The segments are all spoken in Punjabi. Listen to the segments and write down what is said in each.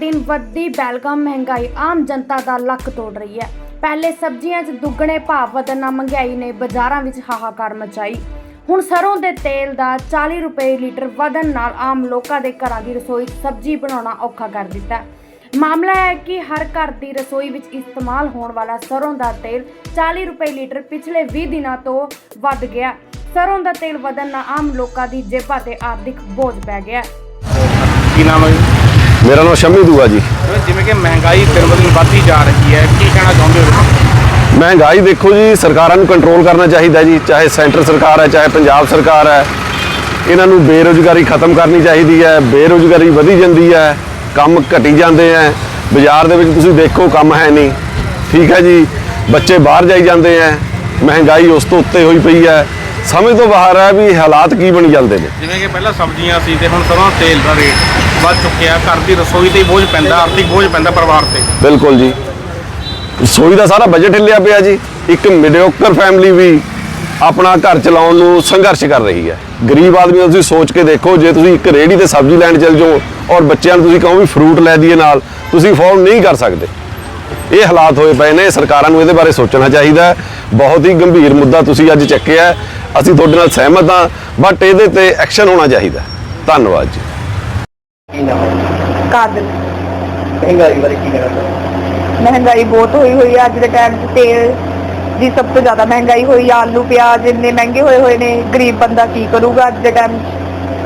ਦਿਨ ਵੱਧਦੀ ਬੈਲਗਮ ਮਹਿੰਗਾਈ ਆਮ ਜਨਤਾ ਦਾ ਲੱਕ ਤੋੜ ਰਹੀ ਹੈ। ਪਹਿਲੇ ਸਬਜ਼ੀਆਂ 'ਚ ਦੁੱਗਣੇ ਭਾਅ ਵਧਣ, ਮਹਿੰਗਾਈ ਨੇ ਬਾਜ਼ਾਰਾਂ ਵਿੱਚ ਹਾਹਾਕਾਰ ਮਚਾਈ। ਹੁਣ ਸਰੋਂ ਦੇ ਤੇਲ ਦਾ 40 ਰੁਪਏ ਲੀਟਰ ਵਧਣ ਨਾਲ ਆਮ ਲੋਕਾਂ ਦੇ ਘਰਾਂ ਦੀ ਰਸੋਈ ਸਬਜ਼ੀ ਬਣਾਉਣਾ ਔਖਾ ਕਰ ਦਿੱਤਾ ਮਾਮਲਾ ਹੈ ਕਿ ਹਰ ਘਰ ਦੀ ਰਸੋਈ ਵਿੱਚ ਇਸਤੇਮਾਲ ਹੋਣ ਵਾਲਾ ਸਰੋਂ ਦਾ ਤੇਲ 40 ਰੁਪਏ ਲੀਟਰ ਪਿਛਲੇ 20 ਦਿਨਾਂ ਤੋਂ ਵੱਧ ਗਿਆ ਸਰੋਂ ਦਾ ਤੇਲ ਵਧਣ ਨਾਲ ਆਮ ਲੋਕਾਂ ਦੀ ਜੇਬਾਂ ਤੇ ਆਰਥਿਕ ਬੋਝ ਪੈ ਗਿਆ ਕੀ ਨਾਮ ਹੈ ਮੇਰਾ ਨਾਮ ਸ਼ਮੀ ਦੂਆ ਜੀ। ਜਿਵੇਂ- ਕਿ ਮਹਿੰਗਾਈ ਦਿਨ ਬ ਦਿਨ ਵੱਧਦੀ ਜਾ ਰਹੀ ਹੈ ਕੀ ਕਹਿਣਾ ਚਾਹੁੰਦੇ ਹੋ? ਮਹਿੰਗਾਈ ਦੇਖੋ ਜੀ ਸਰਕਾਰਾਂ ਨੂੰ ਕੰਟਰੋਲ ਕਰਨਾ ਚਾਹੀਦਾ ਜੀ ਚਾਹੇ ਸੈਂਟਰ ਸਰਕਾਰ ਹੈ ਚਾਹੇ ਪੰਜਾਬ ਸਰਕਾਰ ਹੈ। ਇਹਨਾਂ ਨੂੰ ਬੇਰੁਜ਼ਗਾਰੀ ਖਤਮ ਕਰਨੀ ਚਾਹੀਦੀ ਹੈ ਬੇਰੁਜ਼ਗਾਰੀ ਵਧੀ ਜਾਂਦੀ ਹੈ ਕੰਮ ਘਟੀ ਜਾਂਦੇ ਹੈ। ਬਾਜ਼ਾਰ ਦੇ ਵਿੱਚ ਤੁਸੀਂ ਦੇਖੋ ਕੰਮ ਹੈ ਨਹੀਂ। ਠੀਕ ਹੈ ਜੀ ਬੱਚੇ ਬਾਹਰ ਜਾਈ ਜਾਂਦੇ ਹੈ। ਮਹਿੰਗਾਈ ਉਸ ਤੋਂ ਉੱਤੇ ਹੋਈ ਪਈ ਹੈ। ਸਮਝ ਤੋਂ ਬਾਹਰ ਹੈ ਵੀ ਹਾਲਾਤ ਕੀ ਬਣੀ ਜਾਂਦੇ ਨੇ। ਜਿਵੇਂ ਕਿ ਪਹਿਲਾਂ ਸਬਜ਼ੀਆਂ ਸੀ ਤੇ ਹੁਣ ਸਰੋਂ ਤੇਲ ਦਾ ਰੇਟ ਵੱਧ ਚੁੱਕਿਆ ਘਰ ਦੀ ਰਸੋਈ ਤੇ ਬੋਝ ਪੈਂਦਾ ਆਰਥਿਕ ਬੋਝ ਪੈਂਦਾ ਪਰਿਵਾਰ ਤੇ। ਬਿਲਕੁਲ ਜੀ। ਰਸੋਈ ਦਾ ਸਾਰਾ ਬਜਟ ਹਿੱਲਿਆ ਪਿਆ ਜੀ। ਇੱਕ ਮਿਡਿਓਕਰ ਫੈਮਿਲੀ ਵੀ ਆਪਣਾ ਘਰ ਚਲਾਉਣ ਨੂੰ ਸੰਘਰਸ਼ ਕਰ ਰਹੀ ਹੈ। ਗਰੀਬ ਆਦਮੀ ਨੂੰ ਤੁਸੀਂ ਸੋਚ ਕੇ ਦੇਖੋ ਜੇ ਤੁਸੀਂ ਇੱਕ ਰੇੜੀ ਤੇ ਸਬਜ਼ੀ ਲੈਣ ਚਲ ਜਾਓ ਔਰ ਬੱਚਿਆਂ ਨੂੰ ਤੁਸੀਂ ਕਹੋ ਵੀ ਫਰੂਟ ਲੈ ਦਈਏ ਨਾਲ ਤੁਸੀਂ ਅਫੋਰਡ ਨਹੀਂ ਕਰ ਸਕਦੇ। ਇਹ ਹਾਲਾਤ ਹੋਏ ਪਏ ਨੇ ਸਰਕਾਰਾਂ ਨੂੰ ਇਹਦੇ ਬਾਰੇ ਸੋਚਣਾ ਚਾਹੀਦਾ ਬਹੁਤ ਹੀ ਗੰਭੀਰ ਮੁੱਦਾ ਤੁਸੀਂ ਅੱਜ ਚੱਕਿਆ। ਅਸੀਂ ਤੁਹਾਡੇ ਨਾਲ ਸਹਿਮਤ ਹਾਂ ਬਟ ਇਹਦੇ ਤੇ ਐਕਸ਼ਨ ਹੋਣਾ ਚਾਹੀਦਾ। ਧੰਨਵਾਦ ਜੀ। ਕਾਦਲ ਮਹਿੰਗਾਈ ਬਾਰੇ ਕੀ ਕਹਿਣਾ ਚਾਹੁੰਦੇ ਮਹਿੰਗਾਈ ਬਹੁਤ ਹੋਈ ਹੋਈ ਹੈ ਅੱਜ ਦੇ ਟਾਈਮ 'ਚ ਤੇਲ ਦੀ ਸਭ ਤੋਂ ਜ਼ਿਆਦਾ ਮਹਿੰਗਾਈ ਹੋਈ ਆ ਆਲੂ ਪਿਆਜ਼ ਇੰਨੇ ਮਹਿੰਗੇ ਹੋਏ ਹੋਏ ਨੇ ਗਰੀਬ ਬੰਦਾ ਕੀ ਕਰੂਗਾ ਅੱਜ ਦੇ ਟਾਈਮ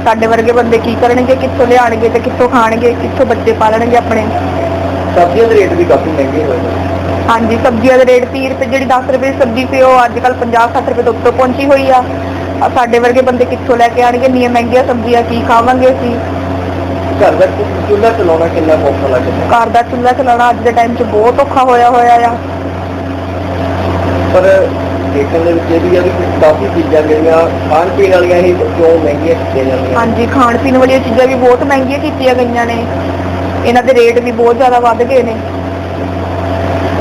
ਸਾਡੇ ਵਰਗੇ ਬੰਦੇ ਕੀ ਕਰਨਗੇ ਕਿੱਥੋਂ ਲਿਆਣਗੇ ਤੇ ਕਿੱਥੋਂ ਖਾਣਗੇ ਕਿੱਥੋਂ ਬੱਚੇ ਪਾਲਣਗੇ ਆਪਣੇ? ਸਬਜ਼ੀਆਂ ਦੇ ਰੇਟ ਵੀ ਕਾਫੀ ਮਹਿੰਗੇ ਹੋਏ ਨੇ। ਹਾਂਜੀ ਸਬਜ਼ੀਆਂ ਦੇ ਰੇਟ 30 ਰੁਪਏ ਜਿਹੜੀ 10 ਰੁਪਏ ਦੀ ਸਬਜ਼ੀ ਸੀ ਉਹ ਅੱਜ ਕੱਲ 50 60 ਰੁਪਏ ਤੋਂ ਉੱਤੇ ਪਹੁੰਚੀ ਹੋਈ ਆ। ਸਾਡੇ ਵਰਗੇ ਬੰਦੇ ਕਿੱਥੋਂ ਲੈ ਕੇ ਆਣਗੇ ਇੰਨੀਆਂ ਮਹਿੰਗੀਆਂ ਸਬਜ਼ੀਆਂ ਕੀ ਖਾਵਾਂਗੇ ਅਸੀਂ? ਘਰ ਦਾ ਚੁੱਲ੍ਹਾ ਚਲਾਉਣਾ ਕਿੰਨਾ ਔਖਾ ਲੱਗਦਾ? ਘਰ ਦਾ ਚੁੱਲ੍ਹਾ ਚਲਾਉਣਾ ਅੱਜ ਦੇ ਟਾਈਮ 'ਚ ਬਹੁਤ ਔਖਾ ਹੋਇਆ ਹੋਇਆ ਆ। ਪਰ ਦੇਖਣ ਦੇ ਵਿੱਚ ਇਹ ਵੀ ਆ ਵੀ ਕਾਫੀ ਚੀਜ਼ਾਂ ਜਿਹੜੀਆਂ ਖਾਣ ਪੀਣ ਵਾਲੀਆਂ ਹੀ ਕਿਉਂ ਮਹਿੰਗੀਆਂ ਕੀਤੀਆਂ ਜਾਂਦੀਆਂ। ਹਾਂਜੀ ਖਾਣ ਪੀਣ ਵਾਲੀਆਂ ਚੀਜ਼ਾਂ ਵੀ ਬਹੁਤ ਮਹਿੰਗੀਆਂ ਕੀਤੀਆਂ ਗਈਆਂ ਨੇ। ਇਹਨਾਂ ਦੇ ਰੇਟ ਵੀ ਬਹੁਤ ਜ਼ਿਆਦਾ ਵੱਧ ਗਏ ਨੇ।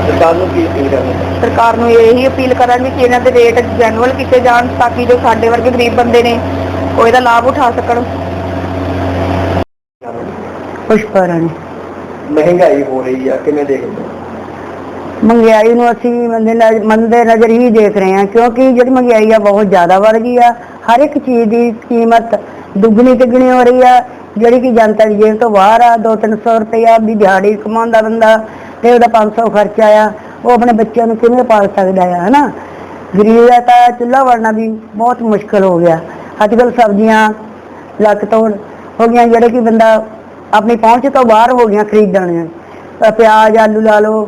ਸਰਕਾਰ ਨੂੰ ਕੀ ਅਪੀਲ ਕਰਨੀ ਸਰਕਾਰ ਨੂੰ ਇਹੀ ਅਪੀਲ ਕਰਾਂਗੇ ਕਿ ਇਹਨਾਂ ਦੇ ਰੇਟ ਜੈਨੂਅਲ ਕੀਤੇ ਜਾਣ ਤਾਂ ਕਿ ਜੋ ਸਾਡੇ ਵਰਗੇ ਗਰੀਬ ਬੰਦੇ ਨੇ ਉਹ ਇਹਦਾ ਲਾਭ ਉਠਾ ਸਕਣ। ਪੁਸ਼ਪਰਨ ਮਹਿੰਗਾਈ ਹੋ ਰਹੀ ਆ ਕਿਵੇਂ ਦੇਖਦੇ ਹੋ? ਮਹਿੰਗਾਈ ਨੂੰ ਅਸੀਂ ਮੰਦੇ ਨਜ਼- ਮੰਦੇ ਨਜ਼ਰ ਹੀ ਦੇਖ ਰਹੇ ਹਾਂ ਕਿਉਂਕਿ ਜਿਹੜੀ ਮਹਿੰਗਾਈ ਆ ਬਹੁਤ ਜ਼ਿਆਦਾ ਵੱਧ ਗਈ ਆ। ਹਰ ਇੱਕ ਚੀਜ਼ ਦੀ ਕੀਮਤ ਦੁੱਗਣੀ ਤਿੱਗਣੀ ਹੋ ਰਹੀ ਆ। ਜਿਹੜੀ ਕਿ ਜਨਤਾ ਦੀ ਜੇਬ ਤੋਂ ਬਾਹਰ ਆ 2-300 ਰੁਪਇਆ ਦੀ ਦਿਹਾੜੀ ਕਮਾਉਂਦਾ ਬੰਦਾ ਤੇ ਉਹਦਾ 500 ਖਰਚਾ ਆ ਉਹ ਆਪਣੇ ਬੱਚਿਆਂ ਨੂੰ ਕਿਵੇਂ ਪਾਲ ਸਕਦਾ ਆ, ਹਨਾ? ਗਰੀਬ ਦਾ ਤਾਂ ਚੁੱਲ੍ਹਾ ਵੜਨਾ ਵੀ ਬਹੁਤ ਮੁਸ਼ਕਲ ਹੋ ਗਿਆ। ਅੱਜ ਕੱਲ੍ਹ ਸਬਜ਼ੀਆਂ, ਲੱਕ ਤੋੜ ਹੋ ਗਈਆਂ, ਜਿਹੜੇ ਕਿ ਬੰਦਾ ਆਪਣੀ ਪਹੁੰਚ ਤੋਂ ਬਾਹਰ ਹੋ ਗਈਆਂ ਖਰੀਦਣ। ਪਿਆਜ਼, ਆਲੂ ਲਾ ਲਓ,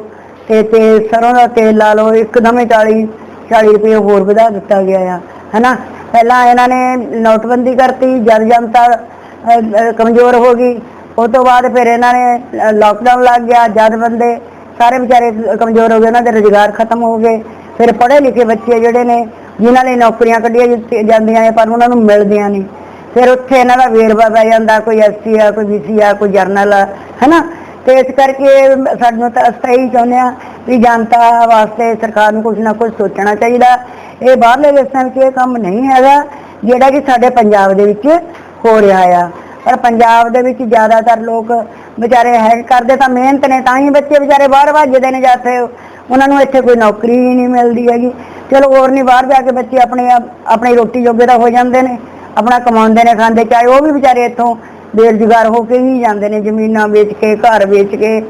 ਤੇ ਤੇ ਸਰੋਂ ਦਾ ਤੇਲ ਲਾ ਲਓ, ਇੱਕਦਮ ਹੀ 40 40 ਰੁਪਏ ਹੋਰ ਵਧਾ ਦਿੱਤਾ ਗਿਆ ਆ, ਹਨਾ? ਪਹਿਲਾਂ ਇਹਨਾਂ ਨੇ ਨੋਟਬੰਦੀ ਕਰਤੀ, ਜਨ ਜਨਤਾ ਕਮਜ਼ੋਰ ਹੋ ਗਈ। ਉਸ ਤੋਂ ਬਾਅਦ ਫਿਰ ਇਹਨਾਂ ਨੇ ਲਾਕਡਾਊਨ ਲੱਗ ਗਿਆ, ਜਦ ਬੰਦੇ ਸਾਰੇ ਵਿਚਾਰੇ ਕਮਜ਼ੋਰ ਹੋ ਗਏ, ਉਹਨਾਂ ਦੇ ਰੁਜ਼ਗਾਰ ਖਤਮ ਹੋ ਗਏ। ਫਿਰ ਪੜ੍ਹੇ ਲਿਖੇ ਬੱਚੇ ਜਿਹੜੇ ਨੇ, ਜਿਨ੍ਹਾਂ ਲਈ ਨੌਕਰੀਆਂ ਕੱਢੀਆਂ ਜਾਂਦੀ- ਜਾਂਦੀਆਂ ਨੇ, ਪਰ ਉਹਨਾਂ ਨੂੰ ਮਿਲਦੀਆਂ ਨਹੀਂ। ਫਿਰ ਉੱਥੇ ਇਹਨਾਂ ਦਾ ਵੇਰਵਾ ਪੈ ਜਾਂਦਾ, ਕੋਈ ਐਸਸੀ ਆ, ਕੋਈ ਬੀਸੀ ਆ, ਕੋਈ ਜਰਨਲ ਆ, ਹੈਨਾ? ਤੇ ਇਸ ਕਰਕੇ ਸਾਨੂੰ ਤਾਂ ਅਸੀਂ ਤਾਂ ਇਹੀ ਚਾਹੁੰਦੇ ਆ ਵੀ ਜਨਤਾ ਵਾਸਤੇ ਸਰਕਾਰ ਨੂੰ ਕੁਝ ਨਾ ਕੁਝ ਸੋਚਣਾ ਚਾਹੀਦਾ। ਇਹ ਬਾਹਰਲੇ ਦੇਸ਼ਾਂ ਵਿੱਚ ਇਹ ਕੰਮ ਨਹੀਂ ਹੈਗਾ, ਜਿਹੜਾ ਕਿ ਸਾਡੇ ਪੰਜਾਬ ਦੇ ਵਿੱਚ ਹੋ ਰਿਹਾ ਆ। ਪਰ ਪੰਜਾਬ ਦੇ ਵਿੱਚ ਜ਼ਿਆਦਾਤਰ ਲੋਕ ਵਿਚਾਰੇ ਹੈ ਕਰਦੇ ਤਾਂ ਮਿਹਨਤ ਨੇ ਤਾਂ ਹੀ ਬੱਚੇ ਵਿਚਾਰੇ ਬਾਹਰ ਭੱਜਦੇ ਨੇ ਜਾਂਦੇ ਉਹਨਾਂ ਨੂੰ ਇੱਥੇ ਕੋਈ ਨੌਕਰੀ ਹੀ ਨਹੀਂ ਮਿਲਦੀ ਹੈਗੀ। ਚਲੋ ਹੋਰ ਨਹੀਂ ਬਾਹਰ ਜਾ ਕੇ ਬੱਚੇ ਆਪਣੇ ਆਪ- ਆਪਣੀ ਰੋਟੀ ਜੋਗੇ ਤਾਂ ਹੋ ਜਾਂਦੇ ਨੇ ਆਪਣਾ ਕਮਾਉਂਦੇ ਨੇ ਖਾਂਦੇ ਚਾਹੇ ਉਹ ਵੀ ਵਿਚਾਰੇ ਇੱਥੋਂ ਬੇਰੁਜ਼ਗਾਰ ਹੋ ਕੇ ਹੀ ਜਾਂਦੇ ਨੇ ਜ਼ਮੀਨਾਂ ਵੇਚ ਕੇ ਘਰ ਵੇਚ ਕੇ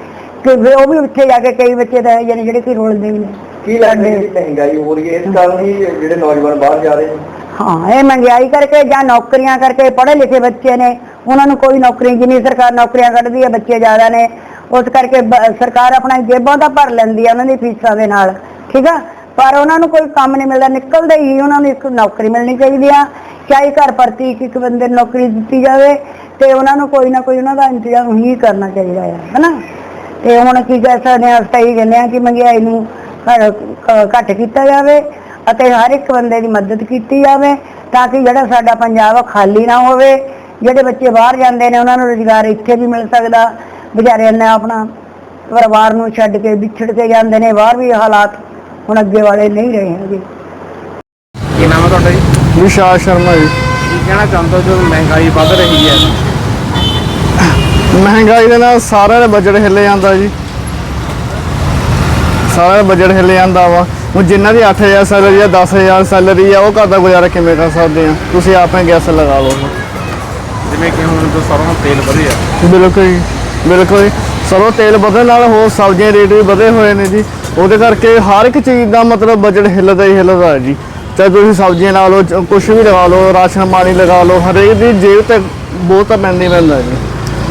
ਕਿ ਉਹ ਵੀ ਉੱਥੇ ਜਾ ਕੇ ਕਈ ਬੱਚੇ ਤਾਂ ਇਹੋ ਜਿਹੇ ਨੇ ਜਿਹੜੇ ਕਿ ਰੋਲਦੇ ਵੀ ਨੇ। ਕੀ ਲੱਗਦਾ ਜਿਹੜੀ ਮਹਿੰਗਾਈ ਹੋ ਰਹੀ ਹੈ ਇਸ ਕਾਰਨ ਹੀ ਜਿਹੜੇ ਨੌਜਵਾਨ ਬਾਹਰ ਜਾ ਰਹੇ ਨੇ? ਹਾਂ ਇਹ ਮਹਿੰਗਾਈ ਕਰਕੇ ਜਾਂ ਨੌਕਰੀਆਂ ਕਰਕੇ ਪੜ੍ਹੇ ਲਿਖੇ ਬੱਚੇ ਨੇ ਉਹਨਾਂ ਨੂੰ ਕੋਈ ਨੌਕਰੀ ਨਹੀਂ, ਸਰਕਾਰ ਨੌਕਰੀਆਂ ਕੱਢਦੀ ਹੈ ਬੱਚੇ ਜ਼ਿਆਦਾ ਨੇ। ਉਸ ਕਰਕੇ ਸਰਕਾਰ ਆਪਣਾ ਜੇਬਾਂ ਤਾਂ ਭਰ ਲੈਂਦੀ ਹੈ ਉਹਨਾਂ ਦੀ ਫੀਸਾਂ ਦੇ ਨਾਲ, ਠੀਕ ਆ? ਪਰ ਉਹਨਾਂ ਨੂੰ ਕੋਈ ਕੰਮ ਨਹੀਂ ਮਿਲਦਾ, ਨਿਕਲਦੇ ਹੀ ਉਹਨਾਂ ਨੂੰ ਇੱਕ ਨੌਕਰੀ ਮਿਲਣੀ ਚਾਹੀਦੀ ਆ। ਚਾਹੇ ਘਰ ਪ੍ਰਤੀ ਇੱਕ ਬੰਦੇ ਨੂੰ ਨੌਕਰੀ ਦਿੱਤੀ ਜਾਵੇ, ਤੇ ਉਹਨਾਂ ਨੂੰ ਕੋਈ ਨਾ ਕੋਈ ਉਹਨਾਂ ਦਾ ਇੰਤਜ਼ਾਮ ਹੀ ਕਰਨਾ ਚਾਹੀਦਾ ਹੈ ਹਨਾ? ਤੇ ਹੁਣ ਕੀ ਕਹਿ ਸਕਦੇ ਹਾਂ, ਅਸੀਂ ਤਾਂ ਇਹੀ ਕਹਿੰਦੇ ਆ ਕਿ ਮਹਿੰਗਾਈ ਨੂੰ ਘੱਟ ਕੀਤਾ ਜਾਵੇ ਅਤੇ ਹਰ ਇੱਕ ਬੰਦੇ ਦੀ ਮਦਦ ਕੀਤੀ ਜਾਵੇ, ਤਾਂ ਕਿ ਜਿਹੜਾ ਸਾਡਾ ਪੰਜਾਬ ਆ ਖਾਲੀ ਨਾ ਹੋਵੇ। ਜਿਹੜੇ ਬੱਚੇ ਬਾਹਰ ਜਾਂਦੇ ਨੇ ਉਹਨਾਂ ਨੂੰ ਰੁਜ਼ਗਾਰ ਇੱਥੇ ਵੀ ਮਿਲ ਸਕਦਾ। ਵਿਚਾਰਿਆਂ ਨੇ ਆਪਣਾ ਪਰਿਵਾਰ ਨੂੰ ਛੱਡ ਕੇ ਵਿਛੜ ਕੇ ਜਾਂਦੇ ਨੇ ਬਾਹਰ ਵੀ ਹਾਲਾਤ ਹੁਣ ਅੱਗੇ ਵਾਲੇ ਨਹੀਂ ਰਹੇ ਹੈਗੇ। ਕੀ ਨਾਮ ਹੈ ਤੁਹਾਡਾ ਜੀ? ਵਿਸ਼ਾਲ ਸ਼ਰਮਾ ਜੀ। ਕੀ ਕਹਿਣਾ ਚਾਹੁੰਦੇ ਹੋ ਜੋ ਮਹਿੰਗਾਈ ਵੱਧ ਰਹੀ ਹੈ? ਮਹਿੰਗਾਈ ਦੇ ਨਾਲ ਸਾਰਿਆਂ ਦਾ ਬਜਟ ਹਿੱਲ ਜਾਂਦਾ ਜੀ। ਸਾਰਾ ਬਜਟ ਹਿੱਲ ਜਾਂਦਾ ਵਾ। ਹੁਣ ਜਿਨ੍ਹਾਂ ਦੀ 8000 ਸੈਲਰੀ ਆ 10000 ਸੈਲਰੀ ਆ ਉਹ ਘਰ ਦਾ ਗੁਜ਼ਾਰਾ ਕਿਵੇਂ ਕਰ ਸਕਦੇ ਆ? ਤੁਸੀਂ ਆਪੇ ਗੈਸ ਲਗਾ ਲਓ। ਜਿਵੇਂ ਕਿ ਹੁਣ ਜੋ ਸਰੋਂ ਦਾ ਤੇਲ ਵਧਿਆ ਬਿਲਕੁਲ ਜੀ, ਬਿਲਕੁਲ ਜੀ। ਸਰੋਂ ਤੇਲ ਵਧਣ ਨਾਲ ਹੋਰ ਸਬਜ਼ੀਆਂ ਰੇਟ ਵੀ ਵਧੇ ਹੋਏ ਨੇ ਜੀ। ਉਹਦੇ ਕਰਕੇ ਹਰ ਇੱਕ ਚੀਜ਼ ਦਾ ਮਤਲਬ ਬਜਟ ਹਿੱਲਦਾ ਹੀ ਹਿੱਲਦਾ ਹੈ ਜੀ। ਚਾਹੇ ਤੁਸੀਂ ਸਬਜ਼ੀਆਂ ਲਾ ਲਓ ਕੁਝ ਵੀ ਲਗਾ ਲਓ ਰਾਸ਼ਨ ਪਾਣੀ ਲਗਾ ਲਓ ਹਰੇਕ ਦੀ ਜੇਬ ਤੇ ਬਹੁਤ ਤਾਂ ਪੈਂਦੀ ਪੈਂਦਾ ਜੀ।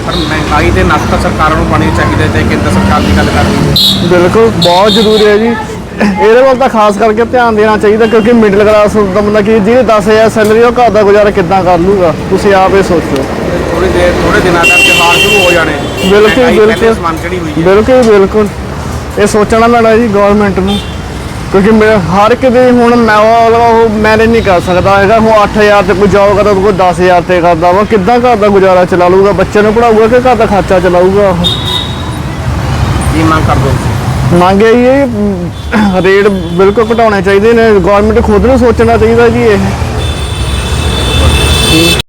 ਪਰ ਮਹਿੰਗਾਈ ਦੇ ਨੱਕ ਤਾਂ ਸਰਕਾਰਾਂ ਨੂੰ ਪਾਣੀ ਚਾਹੀਦਾ ਤੇ ਕੇਂਦਰ ਸਰਕਾਰ ਦੀ ਗੱਲ ਕਰ ਰਹੀ ਹੈ ਬਿਲਕੁਲ ਬਹੁਤ ਜ਼ਰੂਰੀ ਹੈ ਜੀ। ਇਹਦੇ ਵੱਲ ਤਾਂ ਖਾਸ ਕਰਕੇ ਧਿਆਨ ਦੇਣਾ ਚਾਹੀਦਾ ਕਿਉਂਕਿ ਮਿਡਲ ਕਲਾਸ ਦਾ ਬੰਦਾ ਕੀ ਜਿਹਦੀ 10000 ਸੈਲਰੀ ਉਹ ਘਰ ਦਾ ਗੁਜ਼ਾਰਾ ਕਿੱਦਾਂ ਕਰ ਲੂਗਾ? ਤੁਸੀਂ ਆਪ ਇਹ ਸੋਚੋ। ਥੋੜੀ ਦੇਰ ਥੋੜੇ ਦਿਨਾਂ ਤੱਕ ਤਿਉਹਾਰ ਸ਼ੁਰੂ ਹੋ ਜਾਣੇ। ਬਿਲਕੁਲ ਬਿਲਕੁਲ। ਬਿਲਕੁਲ ਬਿਲਕੁਲ। ਇਹ ਸੋਚਣਾ ਪੈਣਾ ਜੀ ਗਵਰਨਮੈਂਟ ਨੂੰ। ਕਿਉਂਕਿ ਮੈਂ ਹਰ ਇੱਕ ਦੀ ਹੁਣ ਮੈਂ ਉਹ ਮੈਨੇਜ ਨਹੀਂ ਕਰ ਸਕਦਾ। ਹੈਗਾ ਹੁਣ 8000 ਤੇ ਕੋਈ ਜੋਬ ਕਰਦਾ ਕੋਈ 10000 ਤੇ ਕਰਦਾ ਵਾ। ਕਿੱਦਾਂ ਘਰ ਦਾ ਗੁਜ਼ਾਰਾ ਚਲਾ ਲੂਗਾ ਬੱਚੇ ਨੂੰ ਪੜਾਊਗਾ ਕਿ ਘਰ ਦਾ ਖਰਚਾ ਚਲਾਊਗਾ ਉਹ? ਕੀ ਮੰਗ ਕਰਦੇ ਮੰਗ ਇਹ ਹੈ ਕਿ ਰੇਟ ਬਿਲਕੁਲ ਘਟਾਉਣੇ ਚਾਹੀਦੇ ਨੇ। ਗਵਰਨਮੈਂਟ ਖੁਦ ਨੂੰ ਸੋਚਣਾ ਚਾਹੀਦਾ ਜੀ ਇਹ।